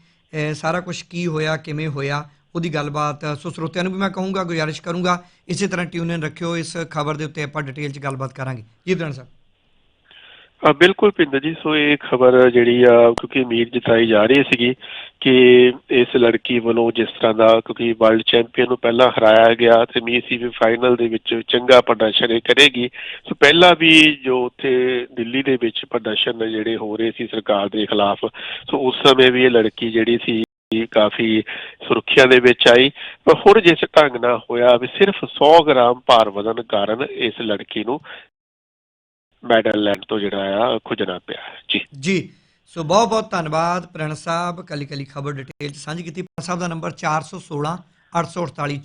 [SPEAKER 1] ਸਾਰਾ ਕੁਝ ਕੀ ਹੋਇਆ, ਕਿਵੇਂ ਹੋਇਆ, ਉਹਦੀ ਗੱਲਬਾਤ ਸੋ ਸਰੋਤਿਆਂ ਨੂੰ ਵੀ ਮੈਂ ਕਹੂੰਗਾ, ਗੁਜ਼ਾਰਿਸ਼ ਕਰੂੰਗਾ। ਇਸੇ ਤਰ੍ਹਾਂ ਟਿਊਨ ਇਨ ਰੱਖਿਓ, ਇਸ ਖਬਰ ਦੇ ਉੱਤੇ ਆਪਾਂ ਡਿਟੇਲ 'ਚ ਗੱਲਬਾਤ ਕਰਾਂਗੇ। ਜੀ ਲੁਧਿਆਣਾ ਸਾਹਿਬ।
[SPEAKER 2] ਬਿਲਕੁਲ ਭਿੰਦਰ ਜੀ, ਸੋ ਇਹ ਖਬਰ ਜਿਹੜੀ ਆ, ਕਿਉਂਕਿ ਉਮੀਦ ਜਤਾਈ ਜਾ ਰਹੀ ਸੀਗੀ ਕਿ ਇਸ ਲੜਕੀ ਵੱਲੋਂ ਜਿਸ ਤਰ੍ਹਾਂ ਦਾ, ਕਿਉਂਕਿ ਵਰਲਡ ਚੈਂਪੀਅਨ ਨੂੰ ਪਹਿਲਾਂ ਹਰਾਇਆ ਗਿਆ ਤੇ ਮੀ ਸੀ ਵੀ ਫਾਈਨਲ ਦੇ ਵਿੱਚ ਚੰਗਾ ਪ੍ਰਦਰਸ਼ਨ ਕਰੇਗੀ। ਸੋ ਪਹਿਲਾਂ ਵੀ ਜੋ ਉੱਥੇ ਦਿੱਲੀ ਦੇ ਵਿੱਚ ਪ੍ਰਦਰਸ਼ਨ ਜਿਹੜੇ ਹੋ ਰਹੇ ਸੀ ਸਰਕਾਰ ਦੇ ਖਿਲਾਫ, ਸੋ ਉਸ ਸਮੇਂ ਵੀ ਇਹ ਲੜਕੀ ਜਿਹੜੀ ਸੀ, ਕਾਫੀ ਸੁਰੱਖਿਆ ਦੇ ਵਿੱਚ ਆਈ। ਪਰ ਹੁਣ ਜਿਸ ਢੰਗ ਨਾਲ ਹੋਇਆ ਵੀ ਸਿਰਫ 100 ਗ੍ਰਾਮ ਭਾਰ ਵਧਣ ਕਾਰਨ ਇਸ ਲੜਕੀ ਨੂੰ ਮੈਡਲ ਲੈਣ ਤੋਂ ਜਿਹੜਾ ਆ ਖੁਜਣਾ ਪਿਆ ਜੀ।
[SPEAKER 1] ਜੀ, ਸੋ ਬਹੁਤ ਬਹੁਤ ਧੰਨਵਾਦ ਪ੍ਰਣ ਸਾਹਿਬ। ਕੱਲੀ ਕੱਲੀ ਖਬਰ ਡਿਟੇਲ ਸਾਂਝੀ ਕੀਤੀ। ਪ੍ਰਣ ਸਾਹਿਬ ਦਾ ਨੰਬਰ 416 848